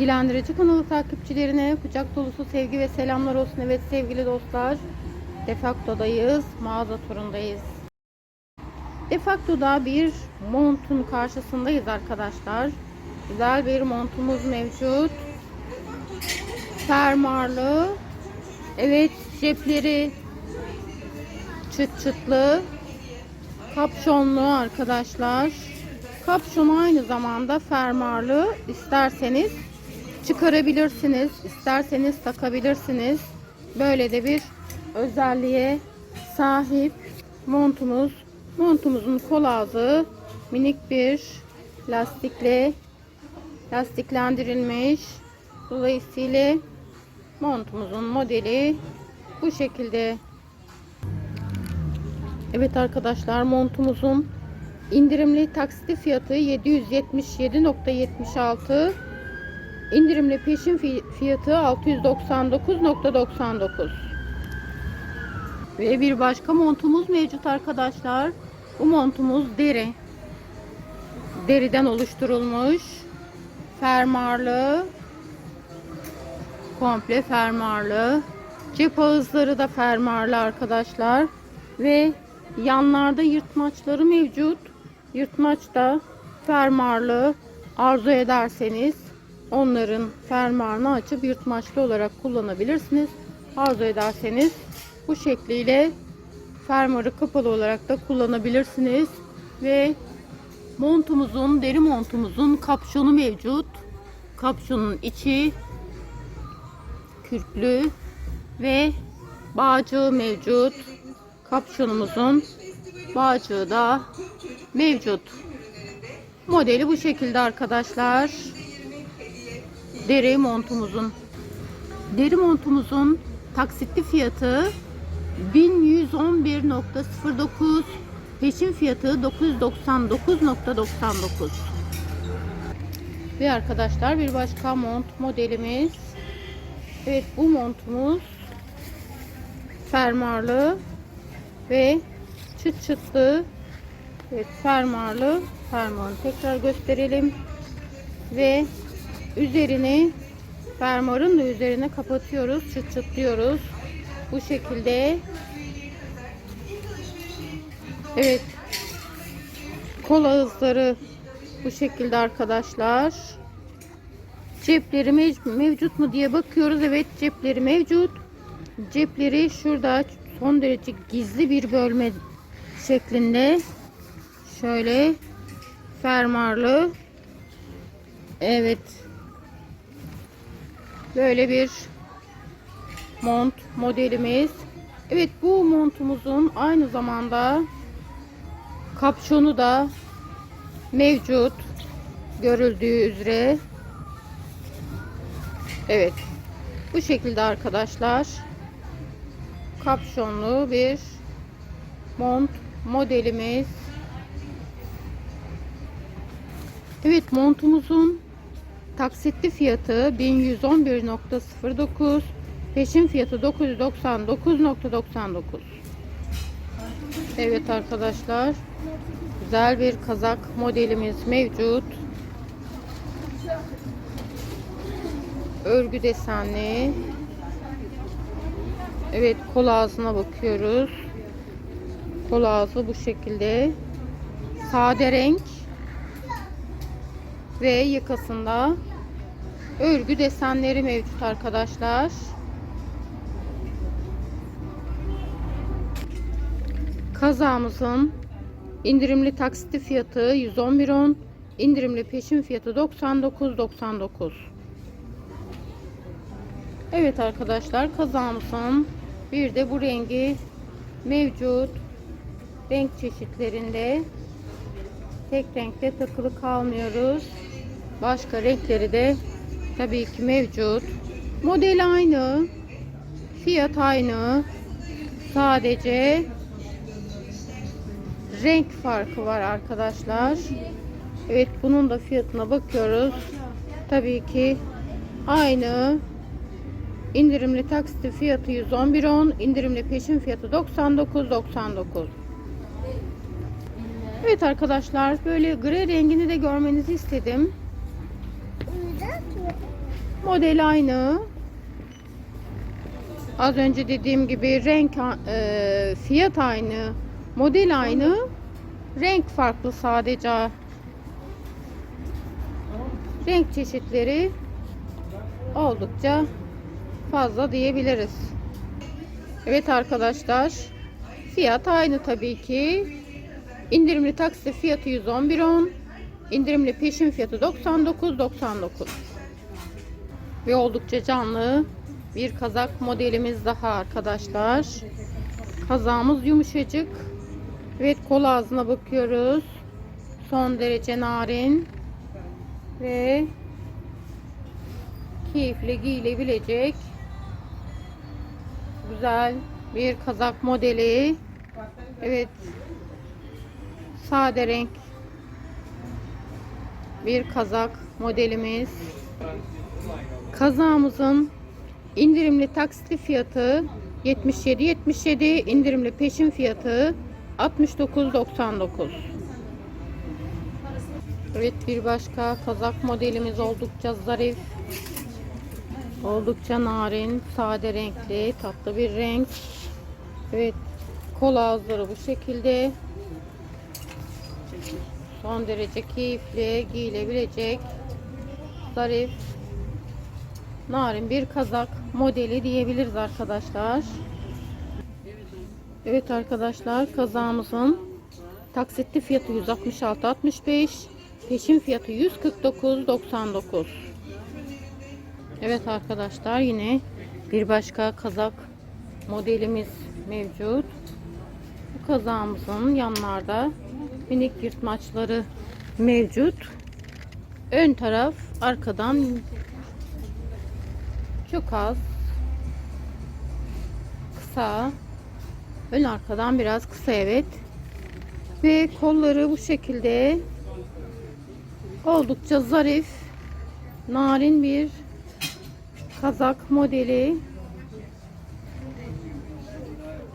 Bilgilendirici kanalı takipçilerine kucak dolusu sevgi ve selamlar olsun. Evet sevgili dostlar. Defakto'dayız. Mağaza turundayız. Defakto'da bir montun karşısındayız arkadaşlar. Güzel bir montumuz mevcut. Fermuarlı. Evet cepleri çıt çıtlı. Kapşonlu arkadaşlar. Kapşon aynı zamanda fermuarlı. İsterseniz çıkarabilirsiniz. isterseniz takabilirsiniz. Böyle de bir özelliğe sahip montumuz. Montumuzun kol ağzı minik bir lastikle lastiklendirilmiş. Dolayısıyla montumuzun modeli bu şekilde. Evet arkadaşlar montumuzun indirimli taksitli fiyatı 777.76 indirimli peşin fi- fiyatı 699.99 ve bir başka montumuz mevcut arkadaşlar. Bu montumuz deri. Deriden oluşturulmuş fermuarlı komple fermuarlı. Cep ağızları da fermuarlı arkadaşlar. Ve yanlarda yırtmaçları mevcut. Yırtmaç da fermuarlı. Arzu ederseniz onların fermuarını açıp yırtmaçlı olarak kullanabilirsiniz. Arzu ederseniz bu şekliyle fermuarı kapalı olarak da kullanabilirsiniz. Ve montumuzun deri montumuzun kapşonu mevcut. Kapşonun içi kürklü ve bağcığı mevcut. Kapşonumuzun bağcığı da mevcut. Modeli bu şekilde arkadaşlar deri montumuzun. Deri montumuzun taksitli fiyatı 1111.09 peşin fiyatı 999.99 ve arkadaşlar bir başka mont modelimiz. Evet bu montumuz fermuarlı ve çıt çıtlı. Evet fermuarlı fermuarını tekrar gösterelim. Ve üzerini fermuarın da üzerine kapatıyoruz çıt çıtlıyoruz bu şekilde. Evet. Kol ağızları bu şekilde arkadaşlar. Cepleri mev- mevcut mu diye bakıyoruz. Evet cepleri mevcut. Cepleri şurada son derece gizli bir bölme şeklinde. Şöyle fermuarlı. Evet böyle bir mont modelimiz. Evet bu montumuzun aynı zamanda kapşonu da mevcut. Görüldüğü üzere. Evet bu şekilde arkadaşlar kapşonlu bir mont modelimiz. Evet montumuzun taksitli fiyatı 1111.09 peşin fiyatı 999.99 Evet arkadaşlar güzel bir kazak modelimiz mevcut örgü desenli Evet kol ağzına bakıyoruz. Kol ağzı bu şekilde. Sade renk. Ve yakasında örgü desenleri mevcut arkadaşlar. Kazağımızın indirimli taksitli fiyatı 111.10 indirimli peşin fiyatı 99.99 Evet arkadaşlar kazağımızın bir de bu rengi mevcut renk çeşitlerinde tek renkte takılı kalmıyoruz. Başka renkleri de tabii ki mevcut. Model aynı. Fiyat aynı. Sadece renk farkı var arkadaşlar. Evet bunun da fiyatına bakıyoruz. Tabii ki aynı İndirimli taksiti fiyatı 111.10, indirimli peşin fiyatı 99.99. Evet arkadaşlar böyle gri rengini de görmenizi istedim. Model aynı. Az önce dediğim gibi renk e, fiyat aynı. Model aynı. Renk farklı sadece. Renk çeşitleri oldukça fazla diyebiliriz. Evet arkadaşlar. Fiyat aynı tabii ki. İndirimli taksi fiyatı 111.10. İndirimli peşin fiyatı 99.99. Ve oldukça canlı bir kazak modelimiz daha arkadaşlar. Kazağımız yumuşacık. Evet kol ağzına bakıyoruz. Son derece narin. Ve keyifle giyilebilecek güzel bir kazak modeli. Evet. Sade renk bir kazak modelimiz. Kazağımızın indirimli taksitli fiyatı 77 77 indirimli peşin fiyatı 69.99. Evet bir başka kazak modelimiz oldukça zarif. Oldukça narin, sade renkli, tatlı bir renk. Evet, kol ağızları bu şekilde. Son derece keyifli, giyilebilecek, zarif, narin bir kazak modeli diyebiliriz arkadaşlar. Evet arkadaşlar, kazağımızın taksitli fiyatı 166.65, peşin fiyatı 149.99. Evet arkadaşlar yine bir başka kazak modelimiz mevcut. Bu kazağımızın yanlarda minik yırtmaçları mevcut. Ön taraf arkadan çok az. Kısa. Ön arkadan biraz kısa evet. Ve kolları bu şekilde. Oldukça zarif narin bir kazak modeli.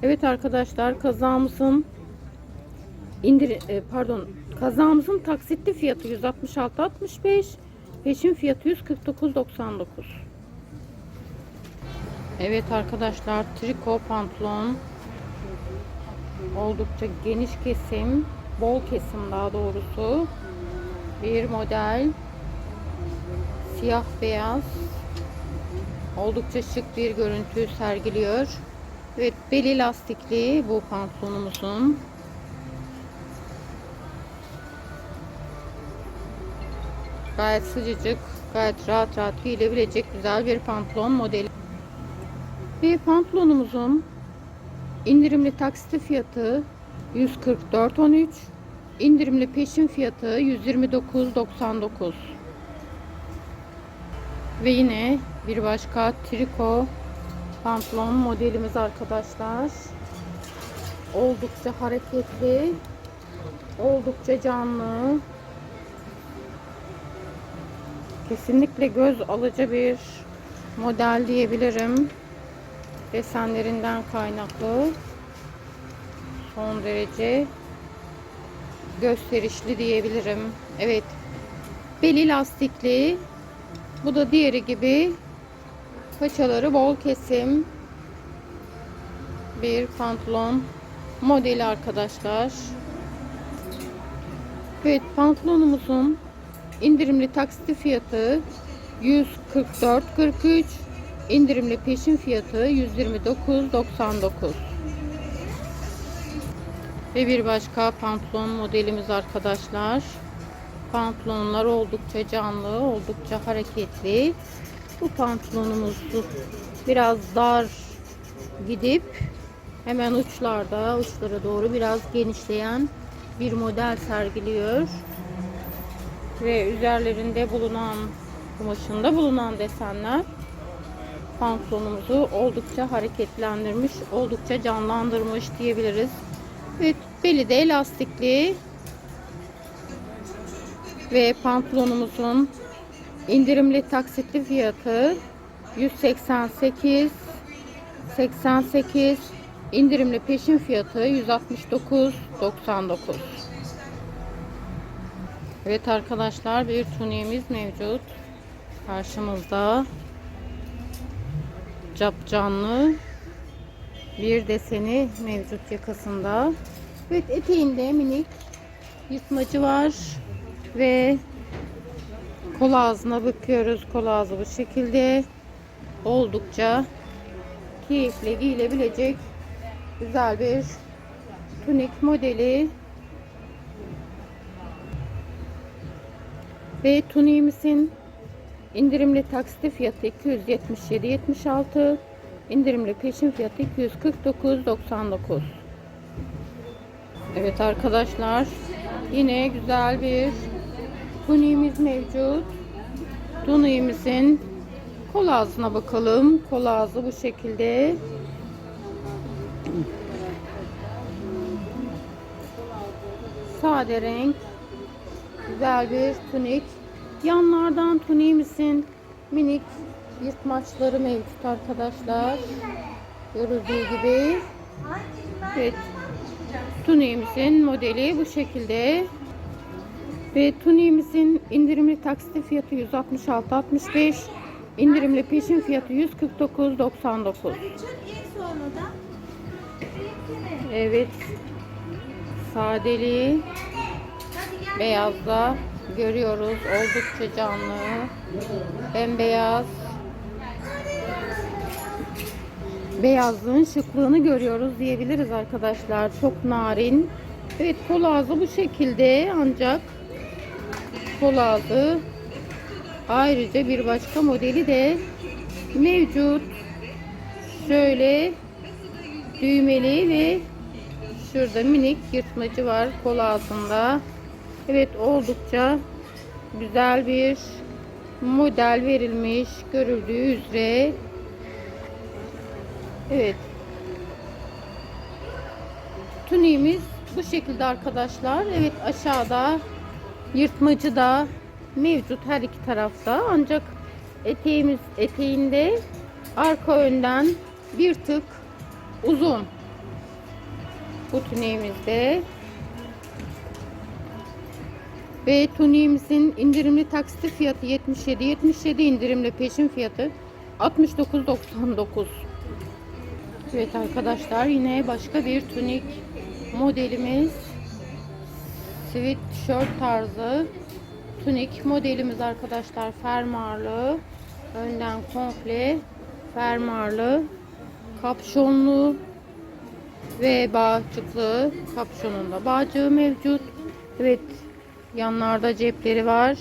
Evet arkadaşlar kazağımızın indir e, pardon kazağımızın taksitli fiyatı 166.65 peşin fiyatı 149.99 Evet arkadaşlar triko pantolon oldukça geniş kesim bol kesim daha doğrusu bir model siyah beyaz Oldukça şık bir görüntü sergiliyor. Evet beli lastikli bu pantolonumuzun. Gayet sıcacık, gayet rahat rahat giyilebilecek güzel bir pantolon modeli. Ve pantolonumuzun indirimli taksiti fiyatı 144.13 indirimli peşin fiyatı 129.99 ve yine bir başka triko pantolon modelimiz arkadaşlar. Oldukça hareketli. Oldukça canlı. Kesinlikle göz alıcı bir model diyebilirim. Desenlerinden kaynaklı. Son derece gösterişli diyebilirim. Evet. Beli lastikli. Bu da diğeri gibi Paçaları bol kesim bir pantolon modeli arkadaşlar. Evet pantolonumuzun indirimli taksiti fiyatı 144.43 indirimli peşin fiyatı 129.99 ve bir başka pantolon modelimiz arkadaşlar. Pantolonlar oldukça canlı oldukça hareketli. Bu pantolonumuz biraz dar gidip hemen uçlarda uçlara doğru biraz genişleyen bir model sergiliyor. Ve üzerlerinde bulunan kumaşında bulunan desenler pantolonumuzu oldukça hareketlendirmiş, oldukça canlandırmış diyebiliriz. Ve beli de elastikli. Ve pantolonumuzun indirimli taksitli fiyatı 188 88 indirimli peşin fiyatı 169.99 Evet arkadaşlar bir tuniyemiz mevcut Karşımızda cap canlı bir deseni mevcut yakasında. Evet eteğinde minik yırtmacı var ve kol ağzına bakıyoruz. Kol ağzı bu şekilde oldukça keyifle giyilebilecek güzel bir tunik modeli ve tuniğimizin indirimli taksitli fiyatı 277.76 indirimli peşin fiyatı 249.99 Evet arkadaşlar yine güzel bir tuniğimiz mevcut. Tuniğimizin kol ağzına bakalım. Kol ağzı bu şekilde. Sade renk güzel bir tunik yanlardan tuniğimizin minik yırtmaçları mevcut arkadaşlar. Görüldüğü gibi. Evet. Tuniğimizin modeli bu şekilde. Ve tuniğimizin indirimli taksitli fiyatı 166.65 indirimli peşin fiyatı 149.99 Evet. Sadeliği beyazda görüyoruz oldukça canlı. Bembeyaz beyazlığın şıklığını görüyoruz diyebiliriz arkadaşlar. Çok narin. Evet kol ağzı bu şekilde ancak kol ağzı ayrıca bir başka modeli de mevcut. Şöyle düğmeli ve şurada minik yırtmacı var kol altında evet oldukça güzel bir model verilmiş görüldüğü üzere. Evet. Tuniğimiz bu şekilde arkadaşlar. Evet aşağıda yırtmacı da mevcut her iki tarafta. Ancak eteğimiz eteğinde arka önden bir tık uzun bu tuniğimizde ve tuniğimizin indirimli taksitli fiyatı 77 77 indirimli peşin fiyatı 69.99 Evet arkadaşlar yine başka bir tunik modelimiz sweatshirt tarzı tunik modelimiz arkadaşlar. Fermuarlı önden komple fermuarlı kapşonlu ve bağcıklı kapşonunda bağcığı mevcut. Evet yanlarda cepleri var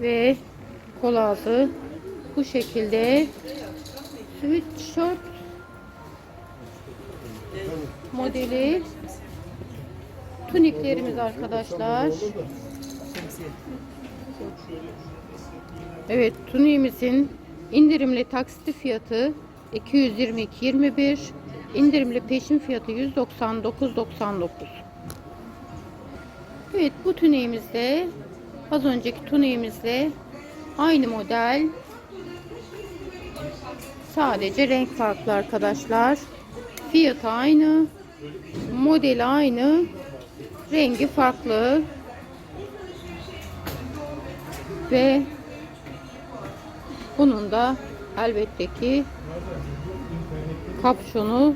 ve kol ağzı bu şekilde sweatshirt modeli tuniklerimiz arkadaşlar. Evet tuniğimizin indirimli taksitli fiyatı 222.21 indirimli peşin fiyatı 199.99 Evet bu tuniğimizde az önceki tuniğimizle aynı model. Sadece renk farklı arkadaşlar. Fiyatı aynı modeli aynı rengi farklı. Ve bunun da elbette ki kapşonu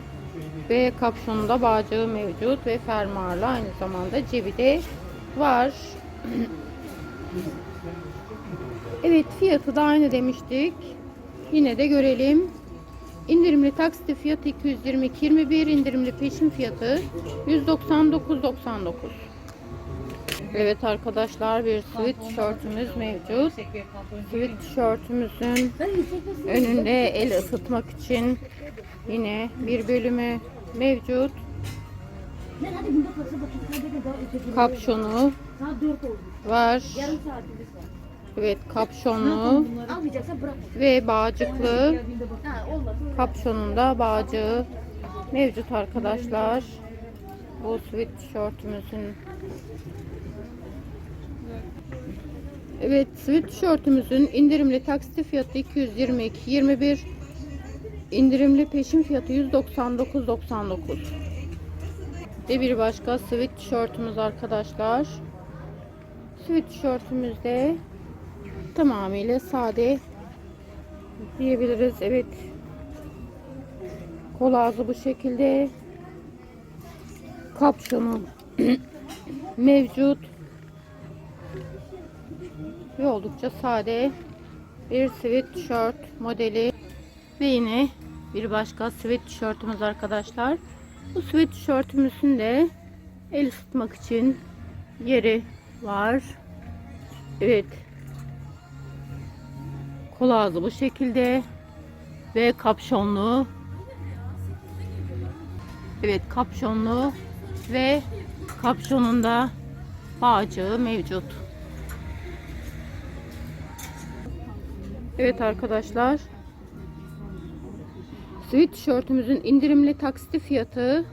ve kapşonunda bağcığı mevcut ve fermuarlı. Aynı zamanda cebi de var. evet fiyatı da aynı demiştik. Yine de görelim. İndirimli taksitli fiyatı 222.21 indirimli peşin fiyatı 199.99 Evet arkadaşlar bir sweatshirtümüz mevcut. Sweatshirtümüzün önünde el ısıtmak için yine bir bölümü mevcut. Kapşonu var. Evet kapşonlu ve bağcıklı kapşonunda bağcığı mevcut arkadaşlar. Bu sweatshirtümüzün Evet sweatshirtümüzün indirimli taksitli fiyatı 222.21 indirimli peşin fiyatı 199.99 ve bir başka sweatshirtümüz arkadaşlar sweatshirtümüzde tamamıyla sade diyebiliriz. Evet. Kol ağzı bu şekilde. Kapşonu mevcut. Ve oldukça sade bir sweatshirt modeli. Ve yine bir başka sweatshirtımız arkadaşlar. Bu sweatshirtümüzün de el ısıtmak için yeri var. Evet. Kol ağzı bu şekilde ve kapşonlu. Evet kapşonlu ve kapşonunda bağcığı mevcut. Evet arkadaşlar. Sweatshirtümüzün indirimli taksiti fiyatı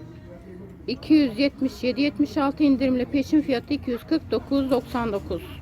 277.76 indirimli peşin fiyatı 249.99.